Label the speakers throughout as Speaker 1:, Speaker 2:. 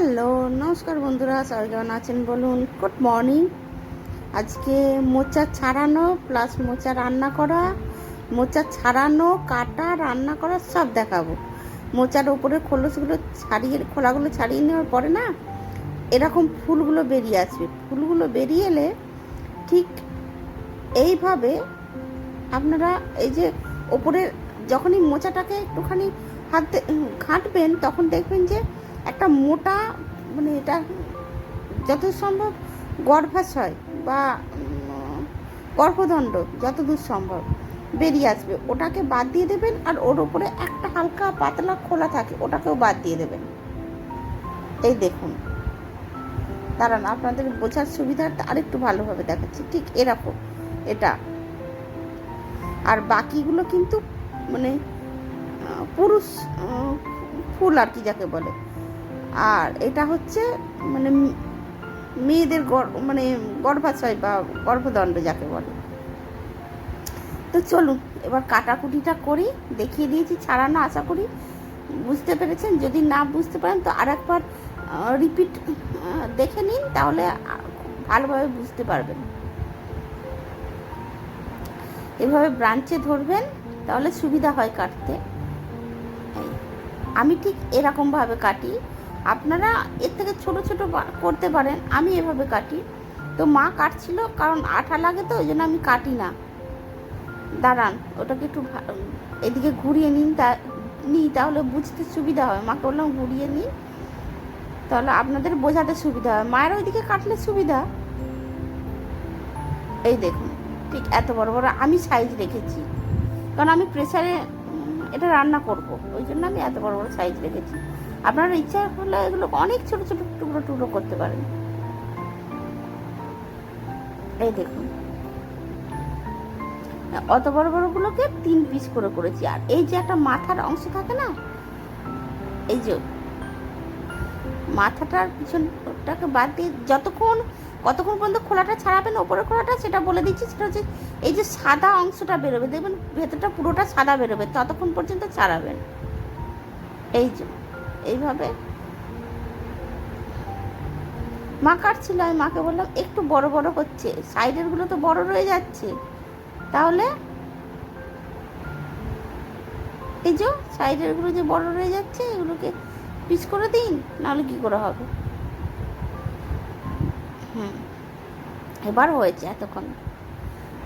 Speaker 1: Hello, নমস্কার বন্ধুরা, সবাই কেমন আছেন বলুন? গুড মর্নিং আজকে মোচা ছাড়ানো প্লাস মোচা রান্না করা, মোচা ছাড়ানো, কাটা, রান্না করা সব দেখাবো। মোচার ওপরে খোলসগুলো ছাড়িয়ে, খোলাগুলো ছাড়িয়ে নেওয়ার পরে না, এরকম ফুলগুলো বেরিয়ে আসবে। ফুলগুলো বেরিয়ে এলে ঠিক এইভাবে আপনারা এই যে ওপরে যখনই মোচাটাকে একটুখানি হাতে ঘাঁটবেন, তখন দেখবেন যে একটা মোটা মানে এটা যত সম্ভব গর্ভাশয় বা গর্ভদণ্ড যতদূর সম্ভব বেরিয়ে আসবে। ওটাকে বাদ দিয়ে দেবেন আর ওর উপরে একটা হালকা পাতলা খোলা থাকে, ওটাকেও বাদ দিয়ে দেবেন। এই দেখুন। দাঁড়ান, আপনাদের বোঝার সুবিধাটা আরেকটু ভালোভাবে দেখাচ্ছি। ঠিক এরকম এটা। আর বাকিগুলো কিন্তু মানে পুরুষ ফুল আর কি যাকে বলে। আর এটা হচ্ছে মানে মেয়েদের মানে গর্ভাশয় বা গর্ভদণ্ড যাকে বলে। তো চলুন, এবার কাটাকুটিটা করি, দেখিয়ে দিয়েছি ছাড়ানো, আশা করি বুঝতে পেরেছেন। যদি না বুঝতে পারেন, তো আর একবার রিপিট দেখে নিন, তাহলে ভালোভাবে বুঝতে পারবেন। এভাবে ব্রাঞ্চে ধরবেন, তাহলে সুবিধা হয় কাটতে। আমি ঠিক এরকমভাবে কাটি। আপনারা এর থেকে ছোট ছোট করতে পারেন, আমি এভাবে কাটি। তো মা কাটছিল, কারণ আঠা লাগে তো ওই জন্য আমি কাটি না। দাঁড়ান, ওটাকে একটু এদিকে ঘুরিয়ে নিন তা নিই, তাহলে বুঝতে সুবিধা হয়। মাকে বললাম, ঘুরিয়ে নিই তাহলে আপনাদের বোঝাতে সুবিধা হয়। মায়ের ওইদিকে কাটলে সুবিধা। এই দেখুন, ঠিক এত বড় বড় আমি সাইজ রেখেছি। কারণ আমি প্রেসারে এটা রান্না করব। ওই জন্য আমি এত বড় বড় সাইজ রেখেছি। আপনার ইচ্ছা হলে এগুলো অনেক ছোট ছোট টুকরো টুকরো করতে পারেন। এই দেখুন। অত বড় বড়গুলোকে তিন পিস করে করেছি। আর এই যে একটা মাথার অংশ থাকে না, এই যে মাথাটার পিছনটাকে বাদ দিয়ে যতক্ষণ, কতক্ষণ পর্যন্ত খোলাটা ছাড়াবেন, ওপরের খোলাটা, সেটা বলে দিচ্ছি, সেটা হচ্ছে এই যে সাদা অংশটা বেরোবে। দেখবেন ভেতরটা পুরোটা সাদা বেরোবে, ততক্ষণ পর্যন্ত ছাড়াবেন। এই যে এইভাবে? মা কাটছিল, আমি মাকে বললাম, একটু বড় বড় হচ্ছে, সাইডেরগুলো তো বড় রয়ে যাচ্ছে। তাহলে এই যে, সাইডেরগুলো যে বড় রয়ে যাচ্ছে, এগুলোকে পিস করে দিন, নাহলে কি করে হবে? হুম, এবার হয়েছে এতক্ষণ।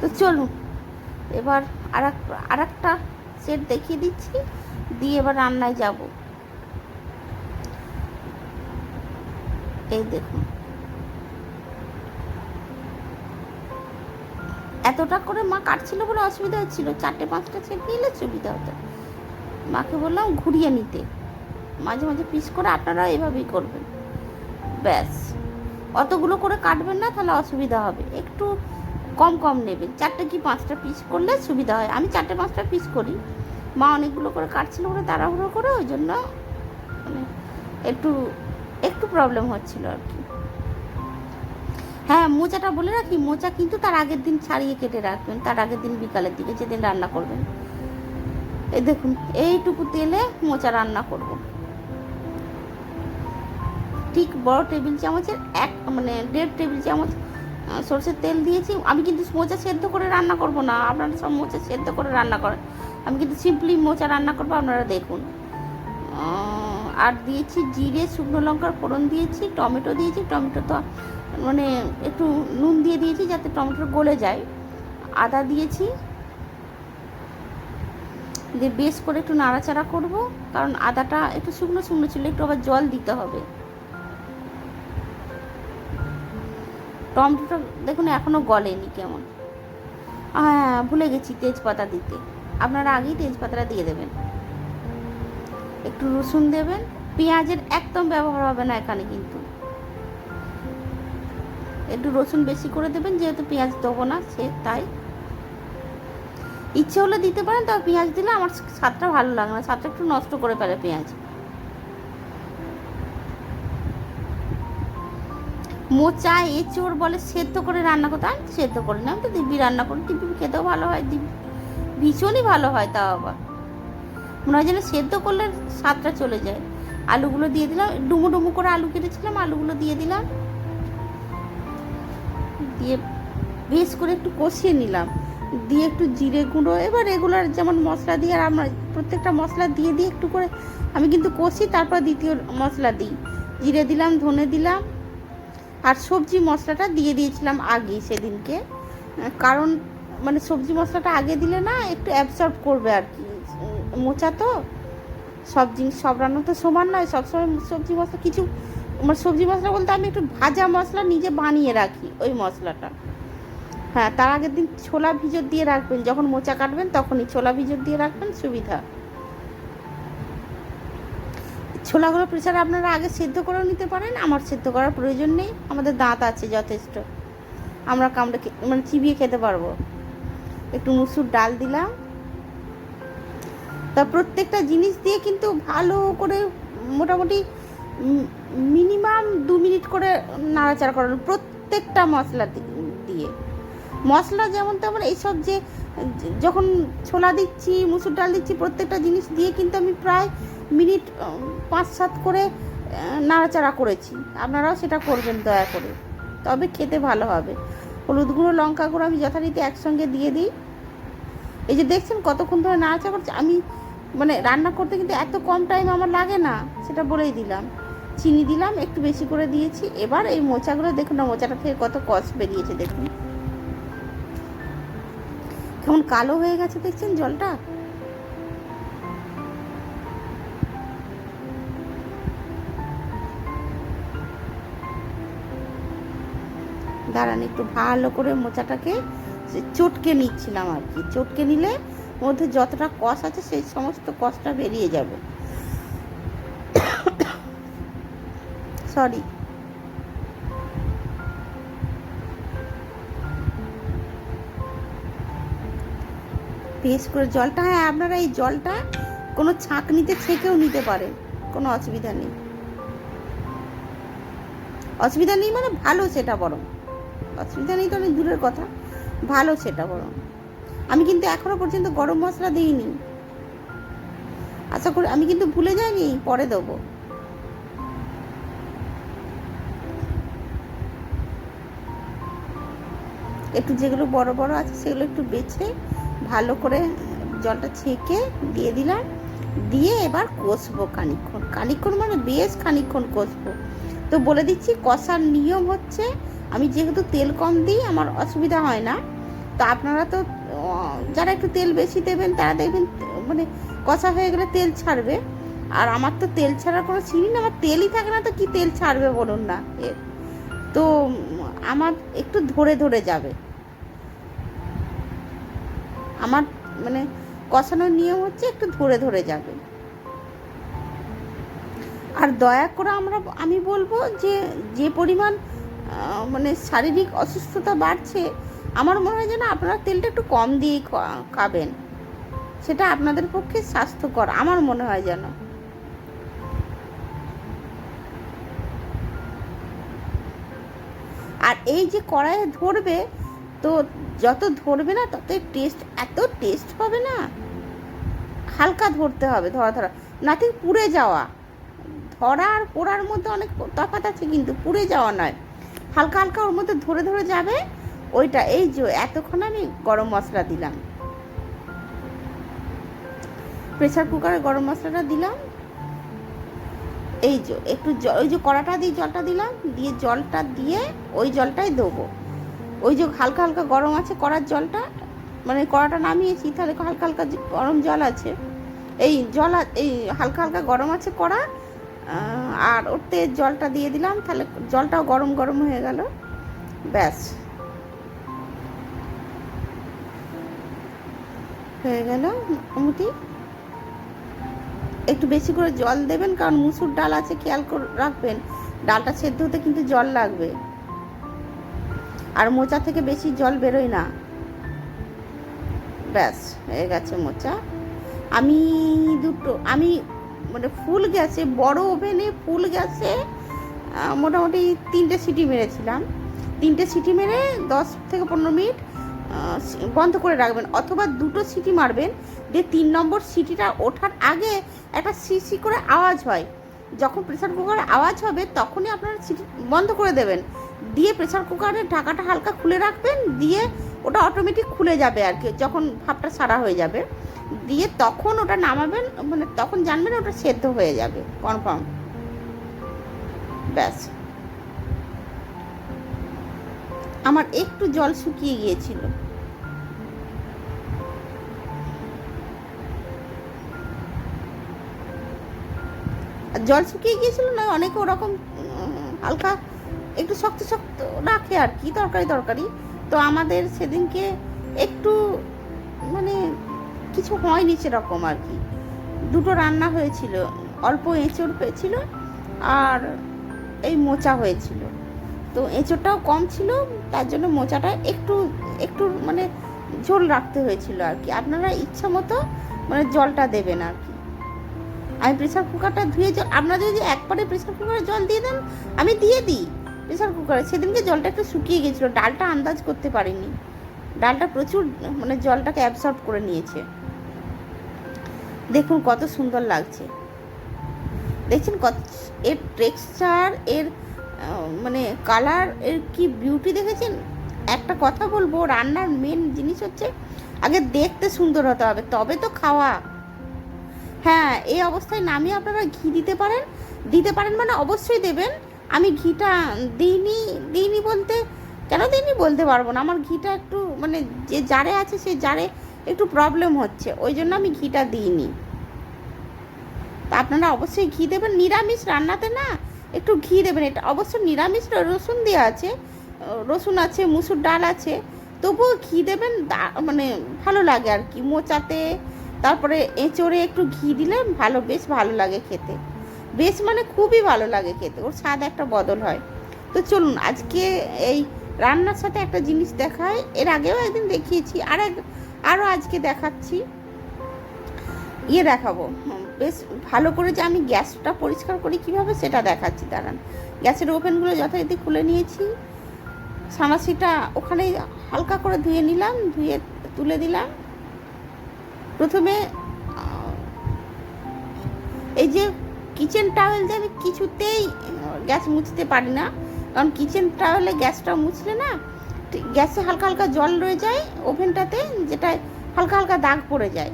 Speaker 1: তো চলুন, এবার আর একটা সেট দেখিয়ে দিচ্ছি, দিয়ে এবার রান্নায় যাব। এই দেখুন। এতটা করে মা কাটছিল বলে অসুবিধা হচ্ছিল। চারটে, পাঁচটা সেট নিলে সুবিধা হতো। মাকে বললাম, ঘুরিয়ে নিতে। মাঝে মাঝে পিস করে আপনারা এভাবেই করবেন। ব্যাস। অতগুলো করে কাটবেন না, তাহলে অসুবিধা হবে। একটু কম কম নেবেন। চারটে কি পাঁচটা পিস করলে সুবিধা হয়? আমি চারটে, পাঁচটা পিস করি। মা অনেকগুলো করে কাটছিল বলে তাড়াহুড়ো করে, ওই জন্য মানে একটু একটু প্রবলেম হচ্ছিল আর কি। হ্যাঁ মোচাটা বলে রাখি, মোচা কিন্তু তার আগের দিন ছাড়িয়ে কেটে রাখবেন, তার আগের দিন বিকালের দিকে যেদিন রান্না করবেন। এই দেখুন, এইটুকু তেলে মোচা রান্না করব। ঠিক বড় টেবিল চামচের এক মানে দেড় টেবিল চামচ সরষের তেল দিয়েছি। আমি কিন্তু মোচা সেদ্ধ করে রান্না করব না, আপনারা সব মোচা সেদ্ধ করে রান্না করেন। আমি কিন্তু সিম্পলি মোচা রান্না করব, আপনারা দেখুন। আর দিয়েছি জিরে, শুকনো লঙ্কার ফোড়ন দিয়েছি, টমেটো দিয়েছি, টমেটো তো মানে একটু নুন দিয়ে দিয়েছি যাতে টমেটো গলে যায়। আদা দিয়েছি। দিয়ে বেশ করে একটু নাড়াচাড়া করব, কারণ আদাটা একটু শুকনো শুকনো ছিল, একটু আবার জল দিতে হবে। টমেটোটা দেখুন এখনও গলেনি কেমন। হ্যাঁ ভুলে গেছি তেজপাতা দিতে। আপনারা আগেই তেজপাতাটা দিয়ে দেবেন। একটু রসুন দেবেন। পেঁয়াজের একদম ব্যবহার হবে না এখানে কিন্তু। একটু রসুন বেশি করে দেবেন, যেহেতু পেঁয়াজ দেবো না, সে তাই। ইচ্ছে হলে দিতে পারেন, তবে পেঁয়াজ দিলে আমার স্বাদটা ভালো লাগে না, স্বাদটা একটু নষ্ট করে ফেলে পেঁয়াজ। মোচা, এঁচোড় বলে সেদ্ধ করে রান্না করতে আমি সেদ্ধ করি না আমি তো দিব্যি রান্না করি, দিব্যি খেতেও ভালো হয়, দিব্যি ভীষণই ভালো হয় তাও আবার। মনে হয় যেন সেদ্ধ করলে স্বাদটা চলে যায়। আলুগুলো দিয়ে দিলাম, ডুমো ডুমো করে আলু কেটেছিলাম, আলুগুলো দিয়ে দিলাম। দিয়ে বেশ করে একটু কষিয়ে নিলাম। দিয়ে একটু জিরে গুঁড়ো, এবার রেগুলার যেমন মশলা দিয়ে আর আমরা প্রত্যেকটা মশলা দিয়ে দিয়ে একটু করে আমি কিন্তু কষি, তারপর দ্বিতীয় মশলা দিই। জিরে দিলাম, ধনে দিলাম, আর সবজি মশলাটা দিয়ে দিয়েছিলাম আগে সেদিনকে। কারণ মানে সবজি মশলাটা আগে দিলে না একটু অ্যাবসর্ব করবে আর কি। মোচা তো, সব জিনিস, সব রান্না তো সমান নয়, সবসময় সবজি মশলা, কিছু মানে সবজি মশলা বলতে আমি একটু ভাজা মশলা নিজে বানিয়ে রাখি, ওই মশলাটা। হ্যাঁ তার আগের দিন ছোলা ভিজর দিয়ে রাখবেন, যখন মোচা কাটবেন তখনই ছোলা ভিজর দিয়ে রাখবেন, সুবিধা। ছোলাগুলো প্রেসারে আপনারা আগে সেদ্ধ করেও নিতে পারেন, আমার সেদ্ধ করার প্রয়োজন নেই, আমাদের দাঁত আছে যথেষ্ট। আমরা কামড়ে মানে চিবিয়ে খেতে পারব। একটু মুসুর ডাল দিলাম তা প্রত্যেকটা জিনিস দিয়ে কিন্তু ভালো করে মোটামুটি মিনিমাম দু মিনিট করে নাড়াচাড়া করানো প্রত্যেকটা মশলা দিয়ে। মশলা যেমন তেমন এইসব যে যখন ছোলা দিচ্ছি, মুসুর ডাল দিচ্ছি, প্রত্যেকটা জিনিস দিয়ে কিন্তু আমি প্রায় মিনিট পাঁচ সাত করে নাড়াচাড়া করেছি। আপনারাও সেটা করবেন দয়া করে। তবে খেতে ভালো হবে। হলুদ গুঁড়ো, লঙ্কা গুঁড়ো আমি যথারীতি একসঙ্গে দিয়ে দিই। এই যে দেখছেন কতক্ষণ ধরে নাড়াচাড়া করছে। আমি মানে রান্না করতে কিন্তু এত কম টাইম আমার লাগে না, সেটা বলেই দিলাম। চিনি দিলাম, একটু বেশি করে দিয়েছি। এবার এই মোচাগুলো দেখুন না, মোচাটা থেকে কত কষ বেরিয়েছে দেখুন। কেমন কালো হয়ে গেছে, দেখছেন জলটা? দাঁড়ান, একটু ভালো করে মোচাটাকে চটকে নিচ্ছিলাম আর কি। চটকে নিলে মধ্যে যতটা কষ আছে, সেই সমস্ত কষটা বেরিয়ে যাবে। সরি বেশ করে জলটা হ্যাঁ আপনারা এই জলটা কোনো ছাঁকনিতে ছেঁকেও নিতে পারেন, কোনো অসুবিধা নেই। অসুবিধা নেই মানে ভালো সেটা বরং। অসুবিধা নেই তো অনেক দূরের কথা, ভালো সেটা বরং। আমি কিন্তু এখনও পর্যন্ত গরম মশলা দিইনি। আশা করি, আমি কিন্তু ভুলে যাইনি, পরে দেবো। একটু যেগুলো বড় বড় আছে, সেগুলো একটু বেছে ভালো করে জলটা ছেঁকে দিয়ে দিলাম। দিয়ে এবার কষবো খানিক্ষণ খানিক্ষণ মানে বেশ খানিক্ষণ কষবো। তো বলে দিচ্ছি, কষার নিয়ম হচ্ছে, আমি যেহেতু তেল কম দিই, আমার অসুবিধা হয় না। তো আপনারা তো যারা একটু তেল বেশি দেবেন, তারা দেখবেন মানে কষা হয়ে গেলে তেল ছাড়বে। আর আমার তো তেল ছাড়ার কোনো সিঁড়ি না আমার তেলই থাকে না তো কি তেল ছাড়বে বলুন না? এর তো আমার একটু ধরে ধরে যাবে। আমার মানে কষানোর নিয়ম হচ্ছে একটু ধরে ধরে যাবে। আর দয়া করে আমরা, আমি বলব যে যে পরিমাণ মানে শারীরিক অসুস্থতা বাড়ছে আমার মনে হয় যেন আপনারা তেলটা একটু কম দিয়েই খা- খাবেন। সেটা আপনাদের পক্ষে স্বাস্থ্যকর, আমার মনে হয় যেন। আর এই যে কড়াইয়ে ধরবে, তো যত ধরবে না ততই টেস্ট এত টেস্ট পাবে না। হালকা ধরতে হবে, ধরা ধরা। না নাথিং পুড়ে যাওয়া। ধরা আর পোড়ার মধ্যে অনেক তফাৎ আছে কিন্তু পুড়ে যাওয়া নয়। হালকা হালকা ওর মধ্যে ধরে ধরে যাবে। ওইটা, এই যে এতক্ষণ আমি গরম মশলা দিলাম। প্রেসার কুকারে গরম মশলাটা দিলাম। এই যে, একটু ওই যে কড়াটা দিয়ে জলটা দিলাম, দিয়ে জলটা দিয়ে ওই জলটাই দেবো। ওই যে হালকা হালকা গরম আছে কড়ার জলটা মানে কড়াটা নামিয়েছি, তাহলে হালকা হালকা গরম জল আছে। এই জল এই হালকা হালকা গরম আছে কড়া আর ওতে জলটা দিয়ে দিলাম, তাহলে জলটাও গরম গরম হয়ে গেল। ব্যাস। হয়ে গেল। মোটামুটি একটু বেশি করে জল দেবেন, কারণ মুসুর ডাল আছে, খেয়াল করে, রাখবেন। ডালটা সেদ্ধ হতে কিন্তু জল লাগবে। আর মোচা থেকে বেশি জল বেরোয় না। ব্যাস, হয়ে গেছে মোচা। আমি দুটো, আমি মানে ফুল গ্যাসে, বড় ওভেনে ফুল গ্যাসে মোটামুটি তিনটে সিটি মেরেছিলাম। তিনটে সিটি মেরে দশ থেকে পনেরো মিনিট বন্ধ করে রাখবেন অথবা দুটো সিটি মারবেন যে তিন নম্বর সিটিটা ওঠার আগে একটা সিসি করে আওয়াজ হয়। যখন প্রেসার কুকারে আওয়াজ হবে, তখনই আপনারা সিটি বন্ধ করে দেবেন। দিয়ে প্রেসার কুকারের ঢাকাটা হালকা খুলে রাখবেন, দিয়ে ওটা অটোমেটিক খুলে যাবে আর কি, যখন ভাপটা সারা হয়ে যাবে। দিয়ে তখন ওটা নামাবেন মানে তখন জানবেন ওটা সেদ্ধ হয়ে যাবে কনফার্ম ব্যাস। আমার একটু জল শুকিয়ে গিয়েছিল। জল শুকিয়ে গিয়েছিল না, অনেকে ওরকম হালকা একটু শক্ত শক্ত রাখে আর কি, তরকারি তরকারি। তো আমাদের সেদিনকে একটু মানে কিছু হয়নি সেরকম আর কি। দুটো রান্না হয়েছিল, অল্প এঁচড় হয়েছিল আর এই মোচা হয়েছিল। তো এঁচড়টাও কম ছিল তার জন্য মোচাটা একটু একটু মানে ঝোল রাখতে হয়েছিল আর কি। আপনারা ইচ্ছা মতো মানে জলটা দেবেন আর কি। আমি প্রেশার কুকারটা ধুয়ে জল আপনারা যদি একবারে প্রেশার কুকারে জল দিয়ে দেন, আমি দিয়ে দিই প্রেশার কুকারে সেদিনকে জলটা একটু শুকিয়ে গেছিল ডালটা আন্দাজ করতে পারিনি। ডালটা প্রচুর মানে জলটাকে অ্যাবসর্ব করে নিয়েছে। দেখুন কত সুন্দর লাগছে। দেখছেন কত, এর টেক্সচার এর মানে কালারের কি বিউটি দেখেছেন? একটা কথা বলব, রান্নার মেন জিনিস হচ্ছে, আগে দেখতে সুন্দর হতে হবে, তবে তো খাওয়া। হ্যাঁ এই অবস্থায় নামিয়ে আপনারা ঘি দিতে পারেন। দিতে পারেন মানে অবশ্যই দেবেন। আমি ঘিটা দিইনি দিইনি বলতে, কেন দিইনি বলতে পারব না। আমার ঘিটা একটু মানে যে জারে আছে সেই জারে একটু প্রবলেম হচ্ছে। ওই জন্য আমি ঘিটা দিইনি। তা আপনারা অবশ্যই ঘি দেবেন। নিরামিষ রান্নাতে না একটু ঘি দেবেন এটা। অবশ্য নিরামিষ রসুন দেওয়া আছে রসুন আছে, মুসুর ডাল আছে। তবুও ঘি দেবেন মানে ভালো লাগে আর কি। মোচাতে, তারপরে এঁচড়ে একটু ঘি দিলে ভালো, বেশ ভালো লাগে খেতে। বেশ মানে খুবই ভালো লাগে খেতে, ওর স্বাদ একটা বদল হয়। তো চলুন, আজকে এই রান্নার সাথে একটা জিনিস দেখায় এর আগেও একদিন দেখিয়েছি আর এক আরও আজকে দেখাচ্ছি। ইয়ে দেখাবো। বেশ ভালো করে যে আমি গ্যাসটা পরিষ্কার করি কীভাবে সেটা দেখাচ্ছি, দাঁড়ান। গ্যাসের ওভেনগুলো যথারীতি খুলে নিয়েছি। সামাসিটা ওখানে হালকা করে ধুয়ে নিলাম, ধুয়ে তুলে দিলাম। প্রথমে এই যে কিচেন টাওয়েল দিয়ে আমি কিছুতেই গ্যাস মুছতে পারি না। কারণ কিচেন টাওয়েলে গ্যাসটা মুছলে না গ্যাসে হালকা হালকা জল রয়ে যায়, ওভেনটাতে যেটা হালকা হালকা দাগ পড়ে যায়।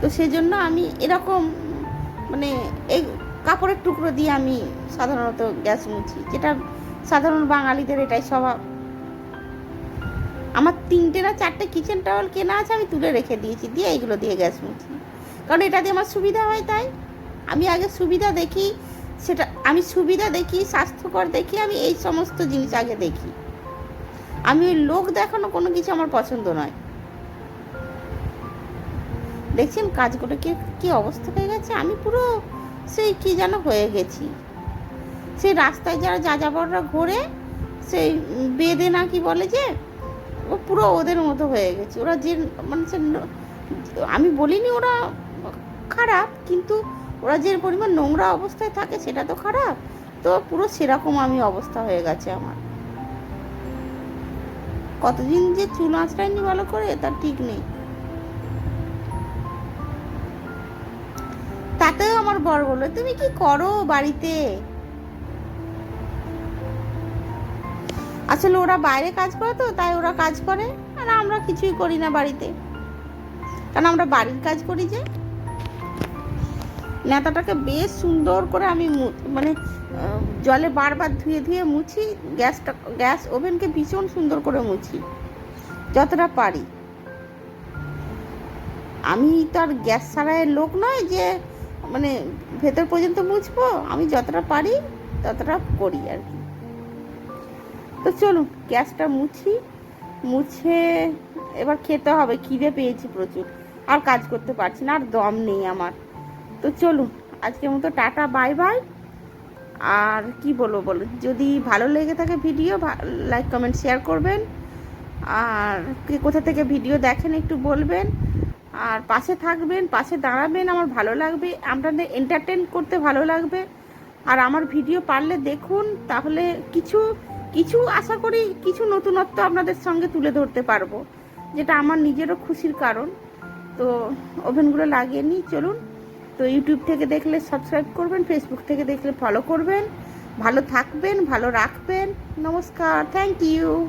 Speaker 1: তো সেজন্য আমি এরকম মানে এই কাপড়ের টুকরো দিয়ে আমি সাধারণত গ্যাস মুছি, যেটা সাধারণ বাঙালিদের এটাই স্বভাব। আমার তিনটে না চারটে কিচেন টাওয়াল কেনা আছে আমি তুলে রেখে দিয়েছি, দিয়ে এইগুলো দিয়ে গ্যাস মুছি। কারণ এটা দিয়ে আমার সুবিধা হয় তাই। আমি আগে সুবিধা দেখি, সেটা আমি সুবিধা দেখি, স্বাস্থ্যকর দেখি, আমি এই সমস্ত জিনিস আগে দেখি। আমি ওই লোক দেখানো কোনো কিছু আমার পছন্দ নয়। দেখছেন কাজ করে কি কি অবস্থা হয়ে গেছে? আমি পুরো সেই কি যেন হয়ে গেছি। সেই রাস্তায় যারা যাযাবররা ঘোরে, সেই বেদে না কি বলে যে, ও পুরো ওদের মতো হয়ে গেছে। ওরা যে মানে আমি বলিনি ওরা খারাপ, কিন্তু ওরা যে পরিমাণ নোংরা অবস্থায় থাকে সেটা তো খারাপ। তো পুরো সেরকম আমি অবস্থা হয়ে গেছে আমার। কতদিন যে চুল আঁচড়ায়নি ভালো করে তার ঠিক নেই। তাতেও আমার বর বলল, তুমি কি করো বাড়িতে? আসলে ওরা বাইরে কাজ করে তো, তাই ওরা কাজ করে, আর আমরা কিছুই করি না বাড়িতে। কারণ আমরা বাড়ির কাজ করি যে। নেতাটাকে বেশ সুন্দর করে আমি মানে জলে বারবার ধুয়ে ধুয়ে মুছি, গ্যাসটা, গ্যাস ওভেনকে ভীষণ সুন্দর করে মুছি, যতটা পারি। আমি তো আর গ্যাস সারাইয়ের লোক নয় যে মানে ভেতর পর্যন্ত মুছবো, আমি যতটা পারি ততটা করি আর কি। তো চলুন, গ্যাসটা মুছি, মুছে এবার খেতে হবে, খিদে পেয়েছি প্রচুর, আর কাজ করতে পারছি না, আর দম নেই আমার। তো চলুন, আজকের মতো টাটা, বাই বাই। আর কি বলব বলো যদি ভালো লেগে থাকে ভিডিও লাইক, কমেন্ট, শেয়ার করবেন। আর কোথা থেকে ভিডিও দেখেন একটু বলবেন। আর পাশে থাকবেন, পাশে দাঁড়াবেন, আমার ভালো লাগবে, আপনাদের এন্টারটেন করতে ভালো লাগবে। আর আমার ভিডিও পারলে দেখুন, তাহলে কিছু কিছু আশা করি কিছু নতুনত্ব আপনাদের সঙ্গে তুলে ধরতে পারব, যেটা আমার নিজেরও খুশির কারণ। তো ওভেনগুলো লাগিয়ে নিই, চলুন। তো ইউটিউব থেকে দেখলে সাবস্ক্রাইব করবেন ফেসবুক থেকে দেখলে ফলো করবেন। ভালো থাকবেন, ভালো রাখবেন। নমস্কার থ্যাংক ইউ